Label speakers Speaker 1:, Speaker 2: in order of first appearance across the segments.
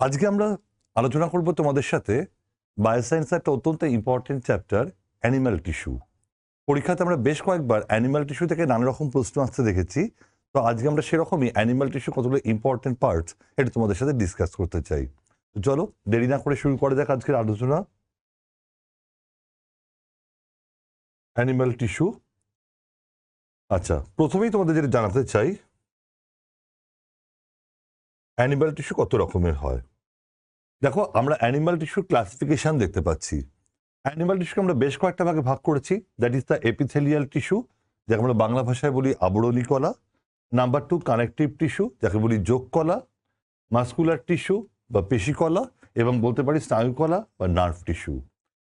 Speaker 1: আজকে আমরা আলোচনা করব তোমাদের সাথে বায়োসায়েন্স একটা অত্যন্ত ইম্পর্টেন্ট চ্যাপ্টার অ্যানিম্যাল টিস্যু পরীক্ষাতে আমরা বেশ কয়েকবার অ্যানিম্যাল টিস্যু থেকে নানা রকম প্রশ্ন আসতে দেখেছি। তো আজকে আমরা সেরকমই অ্যানিম্যাল টিস্যু কতগুলো ইম্পর্টেন্ট পার্টস এটা তোমাদের সাথে ডিসকাস করতে চাই। চলো, দেরি না করে শুরু করা যাক আজকের আলোচনা। অ্যানিম্যাল টিস্যু আচ্ছা প্রথমেই তোমাদের যেটা জানাতে চাই অ্যানিম্যাল টিস্যু কত রকমের হয়? দেখো, আমরা অ্যানিমাল টিস্যুর ক্লাসিফিকেশন দেখতে পাচ্ছি। অ্যানিমাল টিস্যুকে আমরা বেশ কয়েকটা ভাগে ভাগ করেছি। That is the epithelial tissue যাকে আমরা বাংলা ভাষায় বলি আবরণী কলা নাম্বার টু কানেকটিভ টিস্যু যাকে বলি যোগ কলা মাস্কুলার টিস্যু বা পেশিকলা এবং বলতে পারি স্নায়ুকলা বা নার্ভ টিস্যু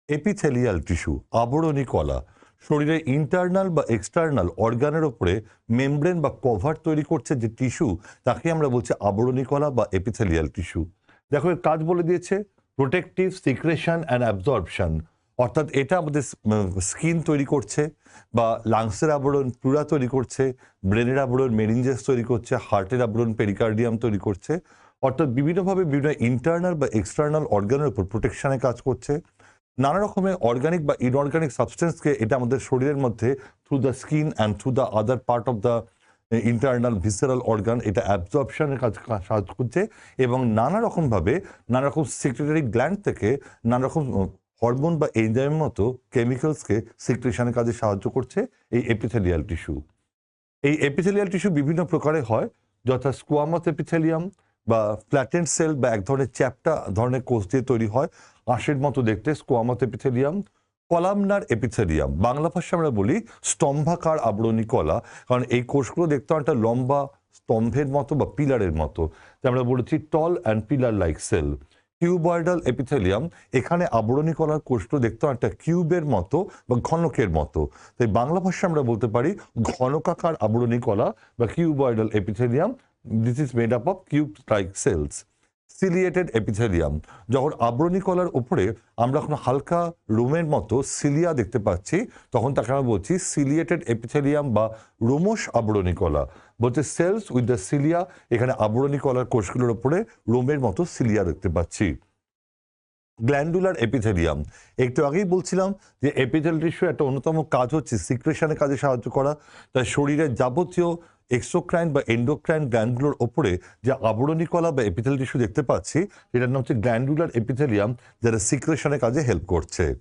Speaker 1: এপিথেলিয়াল টিস্যু আবরণী কলা শরীরের ইন্টারনাল বা এক্সটার্নাল অর্গানের ওপরে মেমব্রেন বা কভার তৈরি করছে যে টিস্যু তাকে আমরা বলছি আবরণী কলা বা এপিথেলিয়াল টিস্যু দেখো, এর কাজ বলে দিয়েছে প্রোটেকটিভ সিক্রেশন অ্যান্ড অ্যাবজর্পশন অর্থাৎ এটা আমাদের স্কিন তৈরি করছে বা লাংসের আবরণ প্লুরা তৈরি করছে ব্রেনের আবরণ মেরিনজেস তৈরি করছে হার্টের আবরণ পেরিকার্ডিয়াম তৈরি করছে। অর্থাৎ বিভিন্নভাবে বিভিন্ন ইন্টারনাল বা এক্সটার্নাল অর্গানের উপর প্রোটেকশানে কাজ করছে। নানা রকমের অর্গানিক বা ইনঅর্গানিক সাবস্টেন্সকে এটা আমাদের শরীরের মধ্যে through the skin and through the other part of the internal visceral organ এটা অ্যাবজর্পশনের কাজ সাহায্য করছে এবং নানা রকমভাবে নানা রকম সিক্রেটারি গ্ল্যান্ড থেকে নানা রকম হরমোন বা এনজাইমের মতো কেমিক্যালসকে সিক্রেশনের কাজে সাহায্য করছে এই এপিথেলিয়াল টিস্যু এই এপিথেলিয়াল টিস্যু বিভিন্ন প্রকারে হয়, যথা স্কোয়ামাস এপিথেলিয়াম বা ফ্ল্যাটেন্ড সেল বা এক ধরনের চ্যাপ্টা ধরনের কোষ দিয়ে তৈরি হয়, আঁশের মতো দেখতে squamous epithelium columnar epithelium. Bangla ভাষা আমরা বলি স্তম্ভাকার আবরণী কলা, কারণ এই কোষগুলো দেখতে অনেকটা লম্বা স্তম্ভের মতো বা পিলারের মতো। তাই আমরা বলেছি tall and pillar like cell cuboidal epithelium, এখানে আবরণী কলার কোষগুলো দেখতে একটা কিউবের মতো বা ঘনকের মতো। তাই বাংলা ভাষায় আমরা বলতে পারি ঘনকাকার আবরণী কলা বা cuboidal epithelium. This is made up of cube like cells ciliated epithelium যখন আবরণী কলার উপরে আমরা এখন হালকা রোমের মতো সিলিয়া দেখতে পাচ্ছি, তখন তাকে আমরা বলছি সিলিয়েটেড এপিথেলিয়াম বা রোমস আবরণী কলা। বলছে সেলস উইথ দ্য সিলিয়া এখানে আবরণী কলার কোষগুলোর উপরে রোমের মতো সিলিয়া দেখতে পাচ্ছি। গ্ল্যান্ডুলার এপিথেলিয়াম একটু আগেই বলছিলাম যে এপিথেল টিস্যু একটা অন্যতম কাজ হচ্ছে সিক্রেশনের কাজে সাহায্য করা। তাই শরীরের যাবতীয় এক্সোক্রাইন বা এন্ডোক্রাইন গ্ল্যান্ডগুলোর ওপরে যে আবরণী কলা বা এপিথেল টিস্যু দেখতে পাচ্ছি এটার নাম হচ্ছে গ্ল্যান্ডুলার এপিথেলিয়াম যারা সিক্রেশনের কাজে হেল্প করছে।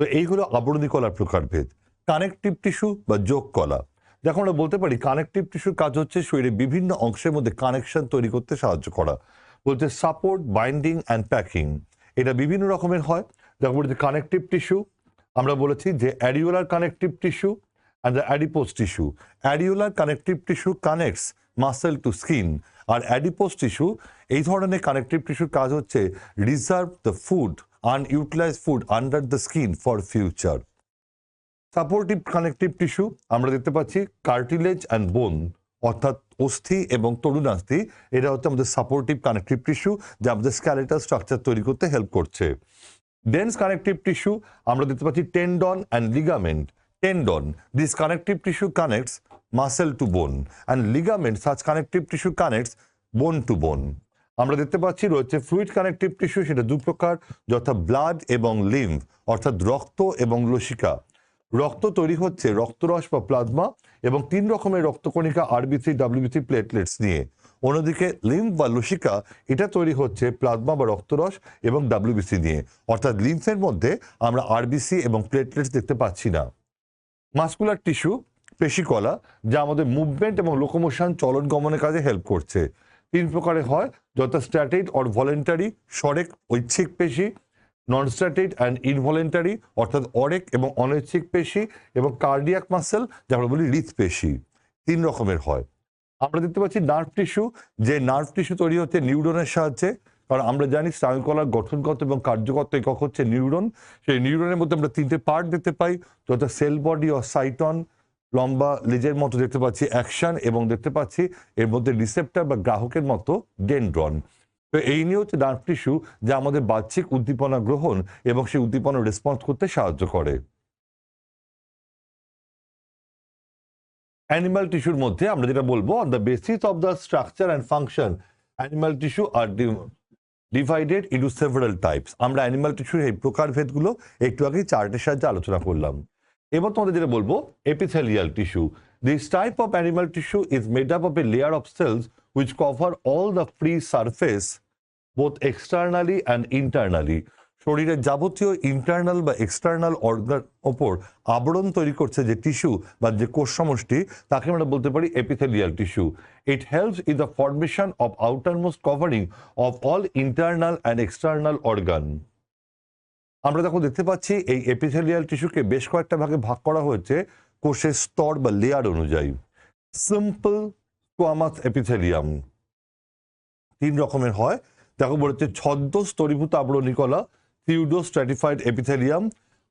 Speaker 1: তো এইগুলো আবরণী কলার প্রকারভেদ। কানেকটিভ টিস্যু বা যোগ কলা। দেখো আমরা বলতে পারি কানেকটিভ টিস্যুর কাজ হচ্ছে শরীরের বিভিন্ন অংশের মধ্যে কানেকশন তৈরি করতে সাহায্য করা। বলতে সাপোর্ট বাইন্ডিং অ্যান্ড প্যাকিং এটা বিভিন্ন রকমের হয়। দেখো বলতে কানেকটিভ টিস্যু আমরা বলেছি যে areolar connective tissue and the adipose tissue areolar connective tissue connects muscle to skin R adipose tissue এই ধরনের কানেকটিভ টিস্যুর কাজ হচ্ছে reserve the food unutilise food under the skin for future supportive connective tissue আমরা দেখতে পাচ্ছি cartilage and বোন অর্থাৎ অস্থি এবং তরুণাস্থি এটা হচ্ছে আমাদের সাপোর্টিভ কানেকটিভ টিস্যু যা আমাদের স্ক্যালেটাল স্ট্রাকচার তৈরি করতে হেল্প করছে। ডেন্স কানেকটিভ টিস্যু আমরা দেখতে পাচ্ছি tendon and ligament tendon this connective tissue connects muscle to bone and ligament such connective tissue connects bone to bone আমরা দেখতে পাচ্ছি রয়েছে ফ্লুইড কানেকটিভ টিস্যু সেটা দু প্রকার, যথা ব্লাড এবং লিম্ফ অর্থাৎ রক্ত এবং লসিকা। রক্ত তৈরি হচ্ছে রক্তরস বা প্লাজমা এবং তিন রকমের রক্তকণিকা আরবিসি ডাব্লিউবিসি প্লেটলেটস নিয়ে। অন্যদিকে লিম্ফ বা লসিকা, এটা তৈরি হচ্ছে প্লাজমা বা রক্তরস এবং ডাব্লিউবিসি নিয়ে। অর্থাৎ লিম্ফের মধ্যে আমরা আরবিসি এবং প্লেটলেটস দেখতে পাচ্ছি না। মাস্কুলার টিস্যু পেশিকলা যা আমাদের মুভমেন্ট এবং লোকোমোশন চলন গমনের কাজে হেল্প করছে। তিন প্রকারে হয় যথা স্ট্যাটেড অর ভলেন্টারি, সরেক, ঐচ্ছিক পেশি নন স্ট্যাটেড অ্যান্ড ইনভলেন্টারি, অর্থাৎ অরেক এবং অনৈচ্ছিক পেশি এবং কার্ডিয়াক মাসেল, যা আমরা বলি হৃৎপেশি তিন রকমের হয়। আমরা দেখতে পাচ্ছি নার্ভ টিস্যু, যে নার্ভ টিস্যু তৈরি হচ্ছে নিউরনের সাহায্যে। কারণ আমরা জানি স্নায়ুকলার গঠনগত এবং কার্যগত একক হচ্ছে নিউরন। সেই নিউরনের মধ্যে আমরা তিনটে পার্ট দেখতে পাই, যথা সেল বডি ও সাইটন, লম্বা লেজের মতো দেখতে পাচ্ছি অ্যাকশন এবং দেখতে পাচ্ছি এর মধ্যে রিসেপ্টার বা গ্রাহকের মতো ডেনড্রন। তো এই নিয়ে হচ্ছে নার্ভ টিস্যু যা আমাদের বাহ্যিক উদ্দীপনা গ্রহণ এবং সেই উদ্দীপনা রেসপন্স করতে সাহায্য করে। অ্যানিমাল টিস্যুর মধ্যে আমরা যেটা বলব on the basis of the structure and function animal tissue are divided into several types আমরা অ্যানিমাল টিস্যুর এই প্রকারভেদগুলো একটু আগে চার্টের সাহায্যে আলোচনা করলাম। এবার তোমাদের যেটা বলব epithelial tissue this type of animal tissue is made up of a layer of cells which cover all the free surface both externally and internally শরীরের যাবতীয় ইন্টারনাল বা এক্সটার্নাল অর্গান ওপর আবরণ তৈরি করছে যে টিস্যু বা যে কোষ সমষ্টি তাকে আমরা বলতে পারি epithelial tissue it helps in the formation of outermost covering of all internal and external organ আমরা দেখো দেখতে পাচ্ছি এই এপিথেলিয়াল টিস্যুকে বেশ কয়েকটা ভাগে ভাগ করা হয়েছে কোষের স্তর বা লেয়ার অনুযায়ী। সিম্পল স্কোয়ামাস এপিথেলিয়াম তিন রকমের হয়। দেখো বলেছে ছদ্ম স্তরীভূত আবরণী কলা সিউডো স্ট্র্যাটিফাইড এপিথেলিয়াম,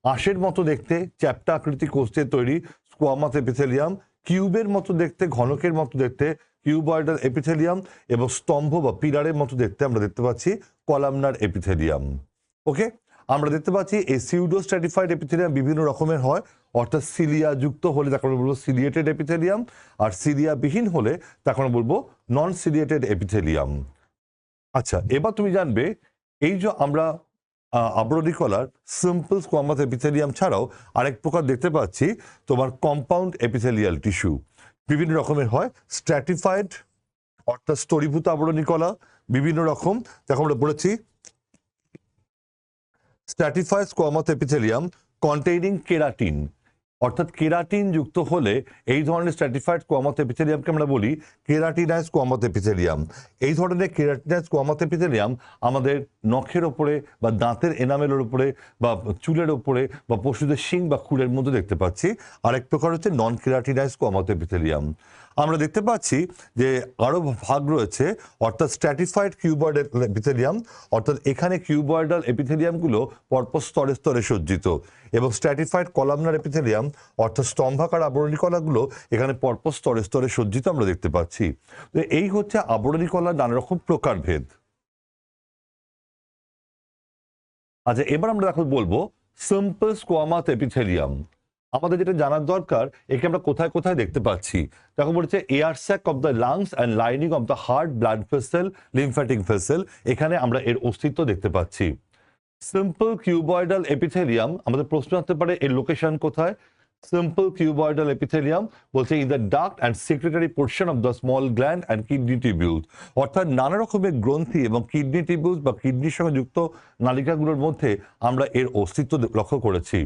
Speaker 1: আঁশের মতো দেখতে চ্যাপ্টা আকৃতি কোষ দিয়ে তৈরি স্কোয়ামাস এপিথেলিয়াম, কিউবের মতো দেখতে ঘনকের মতো দেখতে কিউবয়েডাল এপিথেলিয়াম এবং স্তম্ভ বা পিলারের মতো দেখতে আমরা দেখতে পাচ্ছি কলামনার এপিথেলিয়াম। ওকে? আমরা দেখতে পাচ্ছি এই সিউডো স্ট্র্যাটিফাইড এপিথেলিয়াম বিভিন্ন রকমের হয়, অর্থাৎ সিলিয়া যুক্ত হলে তাকে আমরা বলব সিলিয়েটেড এপিথেলিয়াম আর সিলিয়া বিহীন হলে তাকে আমরা বলব নন সিলিয়েটেড এপিথেলিয়াম। আচ্ছা এবার তুমি জানবে, এই যে আমরা আবরণী কলার সিম্পল স্কোয়ামাস এপিথেলিয়াম ছাড়াও আরেক প্রকার দেখতে পাচ্ছি, তোমার কম্পাউন্ড এপিথেলিয়াল টিস্যু বিভিন্ন রকমের হয় স্ট্র্যাটিফাইড অর্থাৎ স্তরীভূত আবরণী কলা বিভিন্ন রকম। দেখো আমরা বলেছি stratified squamous epithelium containing keratin অর্থাৎ কেরাটিন যুক্ত হলে এই ধরনের স্ট্র্যাটিফাইড কোয়ামত এপিথেলিয়ামকে আমরা বলি কেরাটিনাইজ কোয়ামত এপিথেলিয়াম এই ধরনের কেরাটিনাইজ কোয়ামত এপিথেলিয়াম আমাদের নখের ওপরে বা দাঁতের এনামেলের ওপরে বা চুলের ওপরে বা পশুদের শিং বা খুলের মধ্যে দেখতে পাচ্ছি। আরেক প্রকার হচ্ছে নন কেরাটিনাইজ কোয়ামত এপিথেলিয়াম আমরা দেখতে পাচ্ছি যে আরও ভাগ রয়েছে, অর্থাৎ স্ট্র্যাটিফাইড কিউবয়েড এপিথেলিয়াম অর্থাৎ এখানে কিউবয়েডাল এপিথেলিয়ামগুলো পরপর স্তরে স্তরে সজ্জিত এবং স্ট্র্যাটিফাইড কলামনার এপিথেলিয়াম অর্থাৎ স্তম্ভাকার আবরণী কলাগুলো এখানে পরপর স্তরে স্তরে সজ্জিত আমরা দেখতে পাচ্ছি। তো এই হচ্ছে আবরণী কলার নানা রকম প্রকারভেদ। আচ্ছা এবার আমরা এখন বলব সিম্পল স্কোয়ামাস এপিথেলিয়াম আমাদের যেটা জানার দরকার, একে আমরা কোথায় কোথায় দেখতে পাচ্ছি? দেখো বলছে air sac of the lungs and lining of the heart blood vessel lymphatic vessel এখানে আমরা এর অস্তিত্ব দেখতে পাচ্ছি। সিম্পল কিউবয়েডাল এপিথেলিয়াম আমাদের প্রশ্ন আসতে পারে, এর লোকেশন কোথায়? সিম্পল কিউবয়েডাল এপিথেলিয়াম বলছে in the duct and secretory portion of the small gland and kidney tubules অর্থাৎ নানা রকমের গ্রন্থি এবং কিডনি টিবিউলস বা কিডনির সঙ্গে যুক্ত নালিকাগুলোর মধ্যে আমরা এর অস্তিত্ব লক্ষ্য করেছি।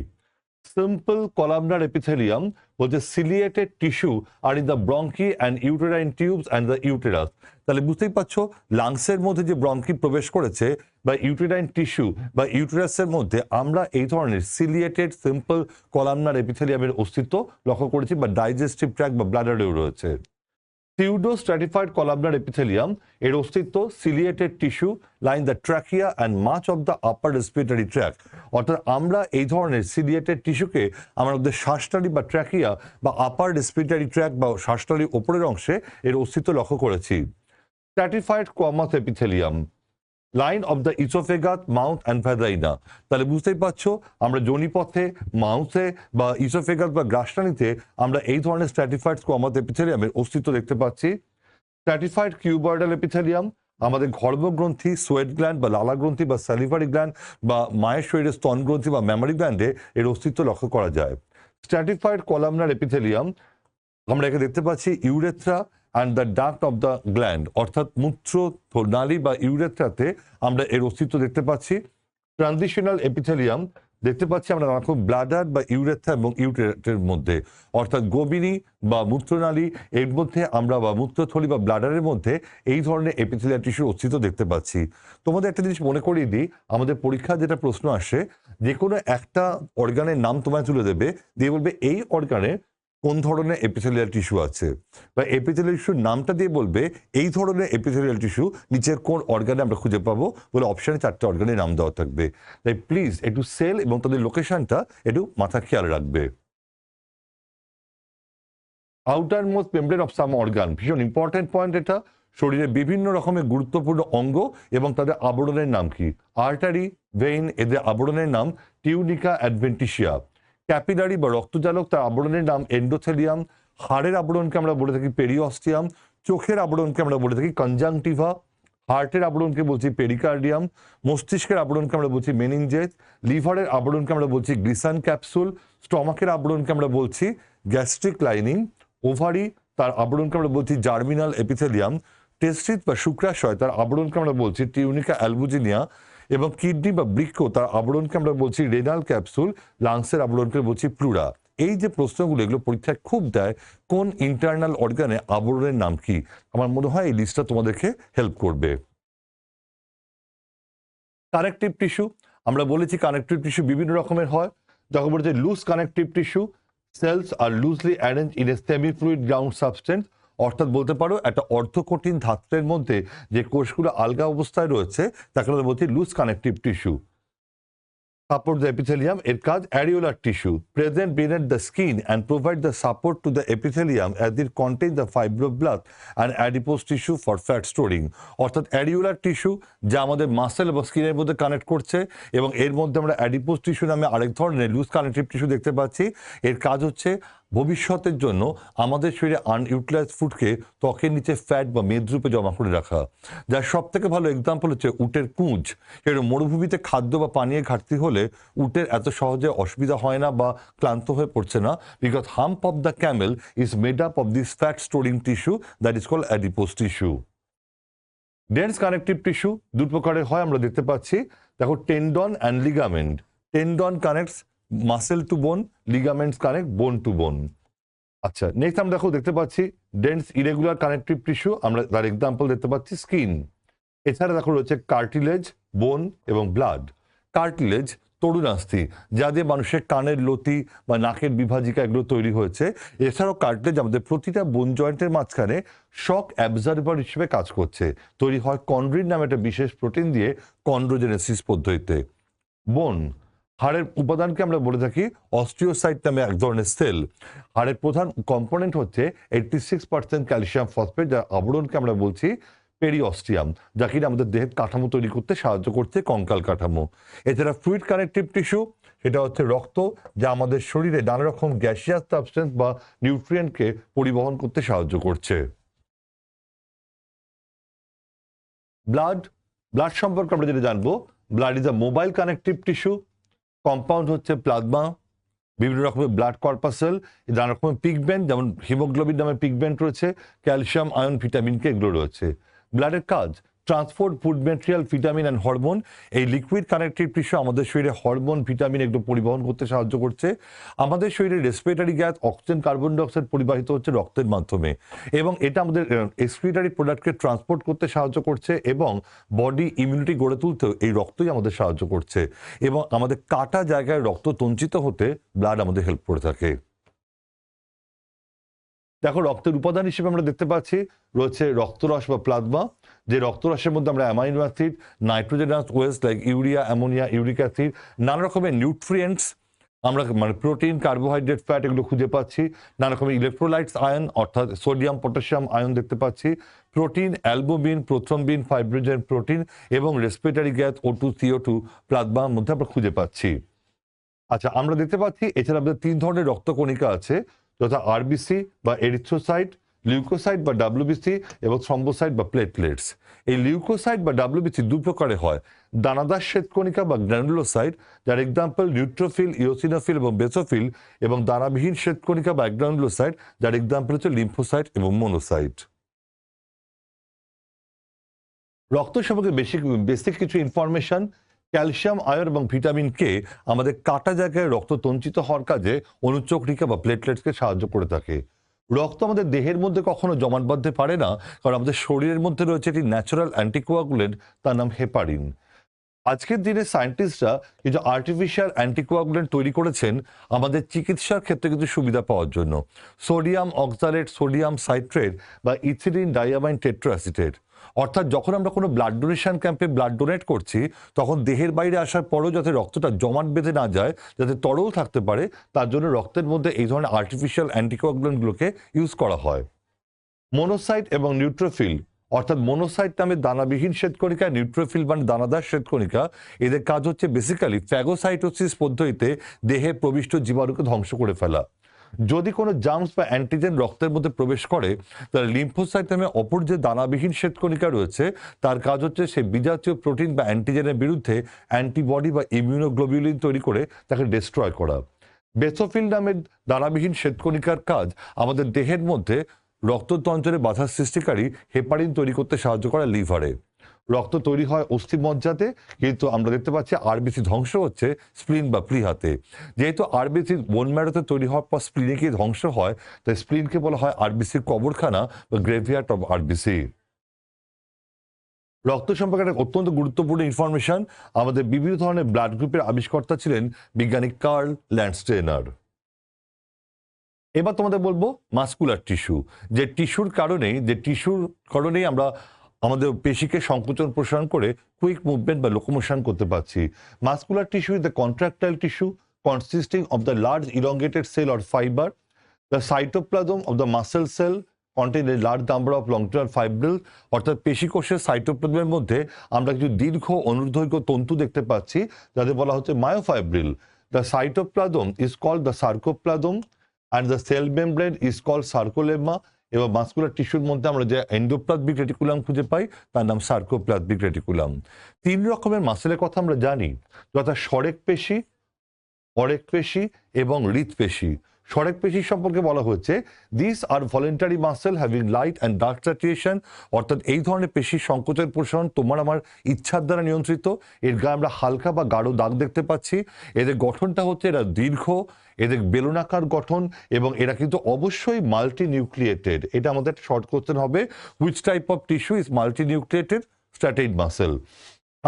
Speaker 1: সিম্পল কলামনার এপিথেলিয়াম বলছে ciliated tissue R in the bronchi and uterine tubes and the uterus তাহলে বুঝতেই পারছ লাংসের মধ্যে যে ব্রঙ্কি প্রবেশ করেছে বা ইউটেরাইন টিস্যু বা ইউটেরাসের মধ্যে আমরা এই ধরনের সিলিয়েটেড সিম্পল কলামনার এপিথেলিয়ামের অস্তিত্ব লক্ষ্য করেছি বা ডাইজেস্টিভ ট্র্যাক বা ব্লাডারেও রয়েছে। সিউডো স্ট্র্যাটিফাইড কলামনার এপিথেলিয়াম এর অস্তিত্ব ciliated tissue line the trachea and much of the upper respiratory tract অর্থাৎ আমরা এই ধরনের সিলিয়েটেড টিস্যুকে আমাদের শ্বাসনালী বা ট্র্যাকিয়া বা আপার রেসপিরেটরি ট্র্যাক বা শ্বাসনালীর ওপরের অংশে এর অস্তিত্ব লক্ষ্য করেছি। Stratified squamous epithelium line of the oesophagus mouth and vagina তাহলে বুঝতেই পারছ, আমরা জনিপথে মাউথে বা ইসোফেগাত বা গ্রাসনালিতে আমরা এই ধরনের স্ট্র্যাটিফাইড স্কোয়ামাস এপিথেলিয়ামের অস্তিত্ব দেখতে পাচ্ছি। স্ট্র্যাটিফাইড কিউবয়েডাল এপিথেলিয়াম আমাদের গর্ভগ্রন্থি, সোয়েট গ্ল্যান্ড বা লালা গ্রন্থি বা স্যালিভারি গ্ল্যান্ড বা মায়ের শরীরের স্তন গ্রন্থি বা মেমারি গ্ল্যান্ডে এর অস্তিত্ব লক্ষ্য করা যায়। স্ট্র্যাটিফাইড কলামনার এপিথেলিয়াম আমরা এখানে দেখতে পাচ্ছি urethra and the duct of the gland অর্থাৎ মূত্র, নালী বা ইউরেথ্রাতে আমরা এর অস্তিত্ব দেখতে পাচ্ছি। ট্রানজিশনাল এপিথেলিয়াম দেখতে পাচ্ছি আমরা নানা রকম ব্লাডার বা ইউরেথা এবং ইউটেটের মধ্যে। অর্থাৎ গোবিনী বা মূত্রনালী, এর মধ্যে আমরা বা মূত্রথলি বা ব্লাডারের মধ্যে এই ধরনের এপিথেলিয়াল টিস্যুর অস্তিত্ব দেখতে পাচ্ছি। তোমাদের একটা জিনিস মনে করিয়ে দিই, আমাদের পরীক্ষা যেটা প্রশ্ন আসে, যে কোনো একটা অর্গানের নাম তোমায় তুলে দেবে, দিয়ে বলবে এই অর্গানে কোন ধরনের এপিথেলিয়াল টিস্যু আছে? বা এপিথেলিয়াল টিস্যুর নামটা দিয়ে বলবে, এই ধরনের এপিথেলিয়াল টিস্যু নিচের কোন অর্গানে আমরা খুঁজে পাবো? বলে অপশানে চারটে অর্গানের নাম দেওয়া থাকবে। তাই প্লিজ একটু সেল এবং তাদের লোকেশনটা একটু মাথা খেয়াল রাখবে। Outermost membrane of some organ ভীষণ ইম্পর্টেন্ট পয়েন্ট এটা। শরীরের বিভিন্ন রকমের গুরুত্বপূর্ণ অঙ্গ এবং তাদের আবরণের নাম কি? আর্টারি ভেইন এদের আবরণের নাম টিউনিকা অ্যাডভেন্টিশিয়া ক্যাপিলারি বা রক্তজালক, তার আবরণের নাম এন্ডোথেলিয়াম হাড়ের আবরণকে আমরা বলে থাকি পেরিঅস্টিয়াম চোখের আবরণকে আমরা বলে থাকি কনজাংটিভা হার্টের আবরণকে বলছি পেরিকার্ডিয়াম মস্তিষ্কের আবরণকে আমরা বলছি মেনিনজেস লিভারের আবরণকে আমরা বলছি গ্লিসান ক্যাপসুল, স্টমাকের আবরণকে আমরা বলছি গ্যাস্ট্রিক লাইনিং, ওভারি, তার আবরণকে আমরা বলছি জার্মিনাল এপিথেলিয়াম টেস্টিস বা শুক্রাশয়, তার আবরণকে আমরা বলছি টিউনিকা অ্যালবুজিনিয়া এবং কিডনি বা বৃক্ষ তার আবরণকে আমরা বলছি রেনাল ক্যাপসুল লাংসের আবরণকে বলছি প্লুরা এই যে প্রশ্নগুলো, এগুলো পরীক্ষায় খুব দেয়, কোন ইন্টারনাল অর্গানে আবরণের নাম কি? আমার মনে হয় এই লিস্টটা তোমাদেরকে হেল্প করবে। কানেকটিভ টিস্যু আমরা বলেছি কানেকটিভ টিস্যু বিভিন্ন রকমের হয়। যখন বলেছে loose connective tissue cells are loosely arrange in a semi fluid ground substance অর্থাৎ বলতে পারো একটা অর্ধকঠিন ধাত্রের মধ্যে যে কোষগুলো আলগা অবস্থায় রয়েছে, তাকে আমরা বলছি loose connective tissue support the epithelium এর কাজ areolar tissue present beneath the skin and provide the support to the epithelium at it contain the fibro fibroblast and adipose tissue for fat storing অর্থাৎ areolar tissue যা আমাদের muscle বা স্কিনের মধ্যে connect করছে এবং এর মধ্যে আমরা অ্যাডিপোস টিস্যু নামে আরেক ধরনের লুজ কানেক্টিভ টিস্যু দেখতে পাচ্ছি। এর কাজ হচ্ছে ভবিষ্যতের জন্য আমাদের শরীরে আনইউটিলাইজ ফুডকে ত্বকের নিচে ফ্যাট বা মেদরূপে জমা করে রাখা। যার সব থেকে ভালো এক্সাম্পল হচ্ছে উটের কুঁজ। এর মরুভূমিতে খাদ্য বা পানীয় ঘাটতি হলে উটের এত সহজে অসুবিধা হয় না বা ক্লান্ত হয়ে পড়ছে না। Because hump of the camel is made up of this fat storing tissue that is call adipose tissue dense connective tissue দু প্রকারের হয়, আমরা দেখতে পাচ্ছি। দেখো tendon and ligament tendon connects muscle to bone ligaments connect bone to bone আচ্ছা next আমরা দেখো দেখতে পাচ্ছি ডেন্স ইরেগুলার কানেকটিভ টিস্যু আমরা তার এক্সাম্পল দেখতে পাচ্ছি স্কিন এছাড়া দেখো রয়েছে কার্টিলেজ বোন এবং ব্লাড কার্টিলেজ তরুণাস্থি, যা দিয়ে মানুষের কানের লতি বা নাকের বিভাজিকা এগুলো তৈরি হয়েছে। এছাড়াও কার্টিলেজ আমাদের প্রতিটা বোন জয়েন্টের মাঝখানে শক অ্যাবজার্ভার হিসেবে কাজ করছে। তৈরি হয় কন্ড্রিন নামে একটা বিশেষ প্রোটিন দিয়ে কন্ড্রোজেনেসিস পদ্ধতিতে। বোন হাড়ের উপাদানকে আমরা বলে থাকি অস্টিওসাইট নামে এক ধরনের সেল। হাড়ের প্রধান কম্পোনেন্ট হচ্ছে eighty six percent calcium phosphate, যার আবরণকে আমরা বলছি পেরিঅস্টিয়াম যা কিনা আমাদের দেহের কাঠামো তৈরি করতে সাহায্য করছে কঙ্কাল কাঠামো। এছাড়া ফ্লুইড কানেকটিভ টিস্যু, সেটা হচ্ছে রক্ত, যা আমাদের শরীরে নানা রকম গ্যাসিয়াস সাবস্টেন্স বা নিউট্রিয়েন্টকে পরিবহন করতে সাহায্য করছে। ব্লাড ব্লাড সম্পর্কে আমরা যেটা জানব, blood is a mobile connective tissue compound হচ্ছে প্লাজমা বিভিন্ন রকমের ব্লাড কর্পাসেল নানা রকমের পিগমেন্ট যেমন হিমোগ্লোবিন নামের পিগমেন্ট রয়েছে ক্যালসিয়াম আয়ন ভিটামিন কে এগুলো রয়েছে। ব্লাডের কাজ transport food material vitamin and hormone এই লিকুইড কানেকটিভ টিস্যু আমাদের শরীরে হরমোন ভিটামিন এগুলো পরিবহন করতে সাহায্য করছে। আমাদের শরীরে respiratory gas oxygen carbon dioxide পরিবাহিত হচ্ছে রক্তের মাধ্যমে। এবং এটা আমাদের এক্সক্রিটারি প্রোডাক্টকে ট্রান্সপোর্ট করতে সাহায্য করছে এবং বডি ইমিউনিটি গড়ে তুলতেও এই রক্তই আমাদের সাহায্য করছে। এবং আমাদের কাটা জায়গায় রক্ত তঞ্চিত হতে ব্লাড আমাদের হেল্প করে থাকে। দেখো, রক্তের উপাদান হিসেবে আমরা দেখতে পাচ্ছি রয়েছে রক্তরস বা প্লাজমা, যে রক্তরসের মধ্যে আমরা amino acid nitrogenous waste like urea, ammonia, uric acid, নানা রকমের নিউট্রিয়েন্টস, আমরা মানে প্রোটিন, কার্বোহাইড্রেট, ফ্যাট এগুলো খুঁজে পাচ্ছি, নানা রকমের ইলেকট্রোলাইটস আয়ন অর্থাৎ সোডিয়াম পটাশিয়াম আয়ন দেখতে পাচ্ছি, protein, albumin, prothrombin fibrinogen protein এবং respiratory gas O two CO two প্লাজমার মধ্যে আমরা খুঁজে পাচ্ছি। আচ্ছা আমরা দেখতে পাচ্ছি, এছাড়া আমাদের তিন ধরনের রক্তকণিকা আছে যথা আরবিসি বা এরিথ্রোসাইট লিউকোসাইট বা ডাব্লিউবিসি এবং থ্রম্বোসাইট বা প্লেটলেটস এই লিউকোসাইট বা ডাব্লিউবিসি দু প্রকারে হয়। দানাদার শ্বেতকণিকা বা গ্র্যানুলোসাইট যার এক্সাম্পল নিউট্রোফিল ইওসিনোফিল এবং বেসোফিল এবং দানাবিহীন শ্বেতকণিকা বা গ্র্যানুলোসাইট যার এক্সাম্পল হচ্ছে লিম্ফোসাইট এবং মোনোসাইট রক্ত সম্পর্কে বেশি বেসিক কিছু ইনফরমেশন ক্যালসিয়াম আয়ন এবং ভিটামিন কে আমাদের কাটা জায়গায় রক্ত তঞ্চিত হওয়ার কাজে অনুচক্রিকা বা প্লেটলেটসকে সাহায্য করে থাকে। রক্ত আমাদের দেহের মধ্যে কখনো জমাট বাঁধতে পারে না, কারণ আমাদের শরীরের মধ্যে রয়েছে একটি ন্যাচারাল অ্যান্টিকোয়াগুলেন্ট তার নাম হেপারিন আজকের দিনে সায়েন্টিস্টরা কিছু আর্টিফিশিয়াল অ্যান্টিকোয়াগুলেন্ট তৈরি করেছেন, আমাদের চিকিৎসার ক্ষেত্রে কিছু সুবিধা পাওয়ার জন্য। সোডিয়াম অক্সালেট সোডিয়াম সাইট্রেট বা ইথিলিন ডায়ামাইন টেট্রাসিটেট অর্থাৎ যখন আমরা কোনো ব্লাড ডোনেশন ক্যাম্পে ব্লাড ডোনেট করছি, তখন দেহের বাইরে আসার পরও যাতে রক্তটা জমাট বেঁধে না যায়, যাতে তরল থাকতে পারে, তার জন্য রক্তের মধ্যে এই ধরনের আর্টিফিশিয়াল অ্যান্টিকোয়াগুলেন্টগুলোকে ইউজ করা হয়। মনোসাইট এবং নিউট্রোফিল অর্থাৎ মনোসাইট নামে দানাবিহীন শ্বেতকণিকা নিউট্রোফিল মানে দানাদার শ্বেতকণিকা, এদের কাজ হচ্ছে বেসিক্যালি ফ্যাগোসাইটোসিস পদ্ধতিতে দেহে প্রবিষ্ট জীবাণুকে ধ্বংস করে ফেলা। যদি কোনো জার্মস বা অ্যান্টিজেন রক্তের মধ্যে প্রবেশ করে, তাহলে লিম্ফোসাইট নামে অপর যে দানাবিহীন শ্বেতকণিকা রয়েছে, তার কাজ হচ্ছে সে বিজাতীয় প্রোটিন বা অ্যান্টিজেনের বিরুদ্ধে অ্যান্টিবডি বা ইমিউনোগ্লোবিউলিন তৈরি করে তাকে ডিস্ট্রয় করা। বেসোফিল নামের দানাবিহীন শ্বেতকণিকার কাজ আমাদের দেহের মধ্যে রক্ততন্ত্রে বাধার সৃষ্টিকারী হেপারিন তৈরি করতে সাহায্য করে লিভারে রক্ত তৈরি হয় অস্থিমজ্জাতে, কিন্তু আমরা দেখতে পাচ্ছি আরবিসি ধ্বংস হচ্ছে স্প্লিন বা প্লিহাতে যেহেতু আরবিসি বোন ম্যারোতে তৈরি হওয়ার পর স্প্লিনে গিয়ে ধ্বংস হয় তাই স্প্লিনকে বলা হয় আরবিসির কবরখানা বা গ্রেভিয়ার্ড অফ আরবিসি রক্ত সম্পর্কে একটা অত্যন্ত গুরুত্বপূর্ণ ইনফরমেশন আমাদের বিভিন্ন ধরনের ব্লাড গ্রুপের আবিষ্কর্তা ছিলেন বিজ্ঞানী কার্ল ল্যান্ডস্টেনার এবার তোমাদের বলব মাস্কুলার টিস্যু, যে টিস্যুর কারণেই, যে টিস্যুর কারণেই আমরা আমাদের পেশিকে সংকোচন প্রসারণ করে কুইক মুভমেন্ট বা লোকোমোশন করতে পারছি। Muscular tissue is the contractile tissue consisting of the large elongated cell or fibre the cytoplasm of the muscle cell contain large number of long longer fibril অর্থাৎ পেশিকোষের সাইটোপ্লাজমের মধ্যে আমরা কিছু দীর্ঘ অনুর্ধৈর্ঘ্য তন্তু দেখতে পাচ্ছি, যাদের বলা হচ্ছে myofibril the cytoplasm is called the sarcoplasm and the cell membrane is called sarcolemma এবং মাস্কুলার টিস্যুর মধ্যে আমরা যে এন্ডোপ্লাজমিক রেটিকুলাম খুঁজে পাই, তার নাম সার্কোপ্লাজমিক রেটিকুলাম। তিন রকমের মাসেলের কথা আমরা জানি, যথা সরেক পেশি অরেক পেশি এবং হৃৎপেশি সরেক পেশি সম্পর্কে বলা হয়েছে this are voluntary muscle having light and dark স্যাচুয়েশন অর্থাৎ এই ধরনের পেশির সংকোচের প্রসারণ তোমার আমার ইচ্ছার দ্বারা নিয়ন্ত্রিত। এর গায়ে আমরা হালকা বা গাঢ় দাগ দেখতে পাচ্ছি। এদের গঠনটা হচ্ছে এরা দীর্ঘ, এদের বেলুনাকার গঠন এবং এরা কিন্তু অবশ্যই মাল্টি নিউক্লিয়েটেড এটা আমাদের শর্ট কোশ্চেন হবে which type of tissue is multi nucleated striated muscle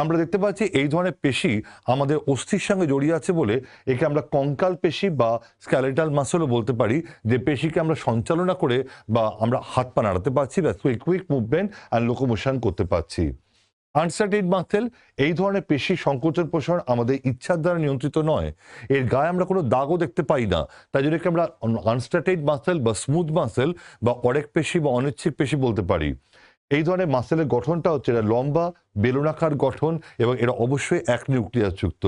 Speaker 1: আমরা দেখতে পাচ্ছি এই ধরনের পেশি আমাদের অস্থির সঙ্গে জড়িয়ে আছে বলে একে আমরা কঙ্কাল পেশি বা স্ক্যালেটাল মাসেলও বলতে পারি। যে পেশিকে আমরা সঞ্চালনা করে বা আমরা হাত পা নাড়াতে পারছি বা কুইক মুভমেন্ট অ্যান্ড লোকোমোশন করতে পারছি। আনসার্টেড মাসেল এই ধরনের পেশি সংকোচন প্রসারণ আমাদের ইচ্ছার দ্বারা নিয়ন্ত্রিত নয়। এর গায়ে আমরা কোনো দাগও দেখতে পাই না। তাই জন্য আমরা আনস্টার্টেড মাসেল বা স্মুথ মাসেল বা অরেক পেশি বা অনিচ্ছিক পেশি বলতে পারি। এই ধরনের মাসেলের গঠনটা হচ্ছে এটা লম্বা, বেলুনাকার গঠন এবং এরা অবশ্যই এক নিউক্লিয়াস যুক্ত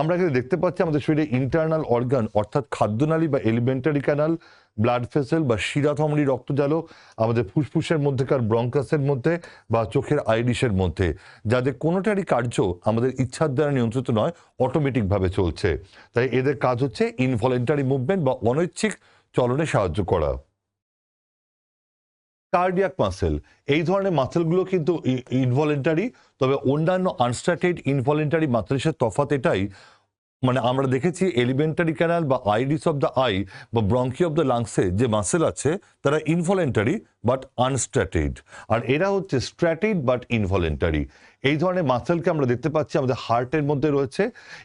Speaker 1: আমরা এখানে দেখতে পাচ্ছি আমাদের শরীরে ইন্টারনাল অর্গান অর্থাৎ খাদ্যনালী বা এলিমেন্টারি ক্যানাল ব্লাড ভেসেল বা শিরাধমনি রক্তজালক আমাদের ফুসফুসের মধ্যেকার ব্রঙ্কাসের মধ্যে বা চোখের আইরিশের মধ্যে। যাদের কোনোটারই কার্য আমাদের ইচ্ছার দ্বারা নিয়ন্ত্রিত নয় অটোমেটিকভাবে চলছে। তাই এদের কাজ হচ্ছে ইনভলেন্টারি মুভমেন্ট বা অনৈচ্ছিক চলনে সাহায্য করা। কার্ডিয়াক মাসেল এই ধরনের মাসেলগুলো কিন্তু ইনভলেন্টারি তবে অন্যান্য আনস্ট্রাটেড ইনভলেন্টারি মাসেলসের তফাত এটাই মানে আমরা দেখেছি এলিমেন্টারি ক্যানাল বা আইডিস অফ দ্য আই বা ব্রঙ্কি অফ দ্য লাংসে যে মাসেল আছে, তারা ইনভলেন্টারি বাট আনস্ট্র্যাটেড আর এরা হচ্ছে স্ট্র্যাটেড বাট ইনভলেন্টারি এই ধরনের মাসেলকে আমরা দেখতে পাচ্ছি আমাদের হার্টের মধ্যে রয়েছে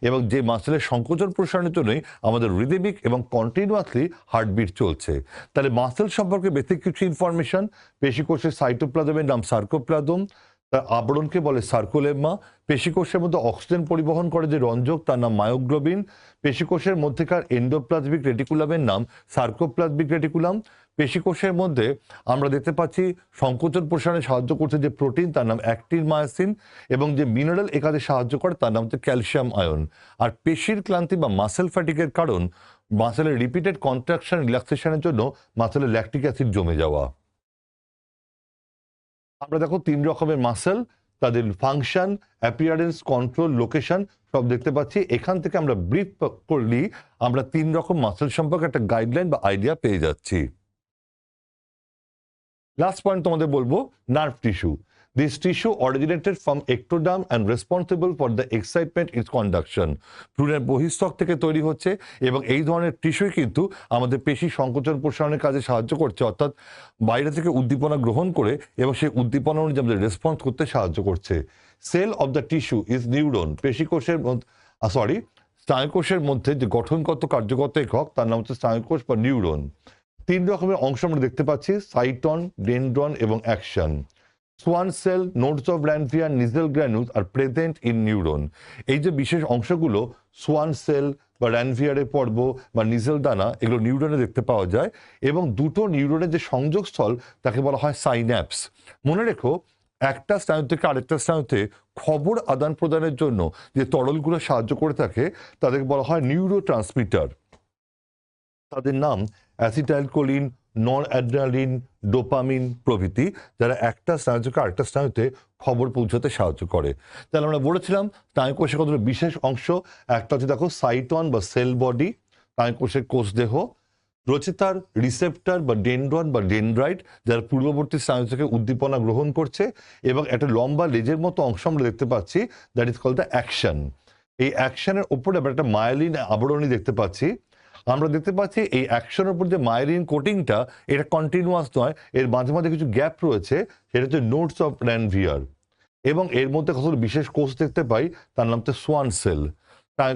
Speaker 1: এবং যে মাসেলের সংকোচন প্রসারণের জন্যই আমাদের রিদেমিক এবং কন্টিনিউয়াসলি হার্টবিট চলছে। তাহলে মাসেল সম্পর্কে বেসিক কিছু ইনফরমেশন পেশিকোষের সাইটোপ্লাজমের নাম সার্কোপ্লাজম তার আবরণকে বলে সার্কোলেমা পেশিকোষের মধ্যে অক্সিজেন পরিবহন করে যে রঞ্জক, তার নাম মায়োগ্লোবিন। পেশিকোষের মধ্যেকার এন্ডোপ্লাজমিক রেটিকুলামের নাম সার্কোপ্লাজমিক রেটিকুলাম পেশিকোষের মধ্যে আমরা দেখতে পাচ্ছি সংকোচন প্রসারণে সাহায্য করছে যে প্রোটিন, তার নাম অ্যাক্টিন মায়াসিন, এবং যে মিনারেল এ কাজে সাহায্য করে, তার নাম হচ্ছে ক্যালসিয়াম আয়ন। আর পেশির ক্লান্তি বা মাসেল ফ্যাটিকের কারণ মাসেলের রিপিটেড কন্ট্রাকশন রিল্যাক্সেশনের জন্য মাসেলের ল্যাকটিক অ্যাসিড জমে যাওয়া। আমরা দেখো তিন রকমের মাসেল তাদের ফাংশন অ্যাপিয়ারেন্স কন্ট্রোল লোকেশন সব দেখতে পাচ্ছি। এখান থেকে আমরা ব্রিফ করলি, আমরা তিন রকম মাসেল সম্পর্কে একটা গাইডলাইন বা আইডিয়া পেয়ে যাচ্ছি। লাস্ট পয়েন্ট তোমাদের বলব nerve tissue this tissue originated from ectoderm and responsible for the excitement its conduction. ভ্রূণের বহিঃস্থক থেকে তৈরি হচ্ছে এবং এই ধরনের টিস্যুই কিন্তু আমাদের পেশি সংকোচন প্রসারণের কাজে সাহায্য করছে, অর্থাৎ বাইরে থেকে উদ্দীপনা গ্রহণ করে এবং সেই উদ্দীপনা অনুযায়ী আমাদের রেসপন্স করতে সাহায্য করছে। Cell of the tissue is neuron পেশিকোষের sorry স্নায়ুকোষের মধ্যে যে গঠনগত কার্যগত একক, তার নাম হচ্ছে স্নায়ুকোষ বা নিউরন তিন রকমের অংশ আমরা দেখতে পাচ্ছি, সাইটন, ডেন্ড্রন এবং axon. Schwann cell nodes of ranvier nissl granules are present in neuron এই যে বিশেষ অংশগুলো সোয়ান সেল বা র্যানভিয়ারের পর্ব বা নিজেল দানা, এগুলো নিউরনে দেখতে পাওয়া যায় এবং দুটো নিউরনের যে সংযোগস্থল, তাকে বলা হয় সাইন্যাপস মনে রেখো, একটা স্নায়ু থেকে আরেকটা স্নায়ুতে খবর আদান প্রদানের জন্য যে তরলগুলো সাহায্য করে থাকে, তাদেরকে বলা হয় নিউরো ট্রান্সমিটার তাদের নাম অ্যাসিটাইলকোলিন নন অ্যাড্রেনালিন ডোপামিন প্রভৃতি যারা একটা স্নায়ু থেকে আরেকটা স্নায়ুতে খবর পৌঁছাতে সাহায্য করে। তাহলে আমরা বলেছিলাম স্নায়ুকোষের কতটা বিশেষ অংশ? একটা হচ্ছে দেখো সাইটন বা সেল বডি স্নায়ুকোষের কোষ দেহ। রয়েছে তার রিসেপ্টার বা ডেন্ড্রন বা ডেন্ড্রাইট, যারা পূর্ববর্তী স্নায়ু থেকে উদ্দীপনা গ্রহণ করছে এবং একটা লম্বা লেজের মতো অংশ আমরা দেখতে পাচ্ছি that is called the axon এই অ্যাকশনের ওপরে আবার একটা মায়ালিন আবরণী দেখতে পাচ্ছি। আমরা দেখতে পাচ্ছি এই অ্যাকশনের উপর যে মায়ালিন কোটিংটা এটা কন্টিনিউয়াস নয়, এর মাঝে মাঝে কিছু গ্যাপ রয়েছে, সেটা হচ্ছে নোটস অফ র্যানভিয়ার এবং এর মধ্যে কতগুলো বিশেষ কোষ দেখতে পাই, তার নাম হচ্ছে সোয়ান সেল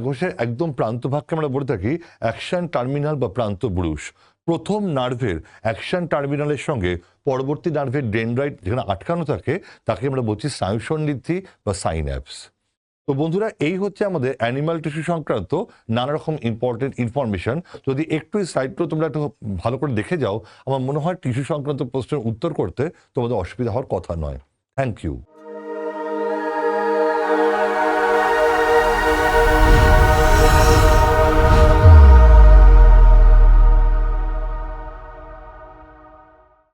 Speaker 1: কোষের একদম প্রান্তভাগকে আমরা বলে থাকি অ্যাকশন টার্মিনাল বা প্রান্ত ব্রুশ। প্রথম নার্ভের অ্যাকশন টার্মিনালের সঙ্গে পরবর্তী নার্ভের ডেন্ড্রাইট যেখানে আটকানো থাকে, তাকে আমরা বলছি স্নায়ু সন্নিধি বা সাইন্যাপস তো বন্ধুরা, এই হচ্ছে আমাদের অ্যানিমাল টিস্যু সংক্রান্ত নানা রকম ইম্পর্টেন্ট ইনফরমেশন যদি একটু এই তোমরা একটু ভালো করে দেখে যাও, আমার মনে হয় টিস্যু সংক্রান্ত প্রশ্নের উত্তর করতে তোমাদের অসুবিধা হওয়ার কথা নয়। Thank you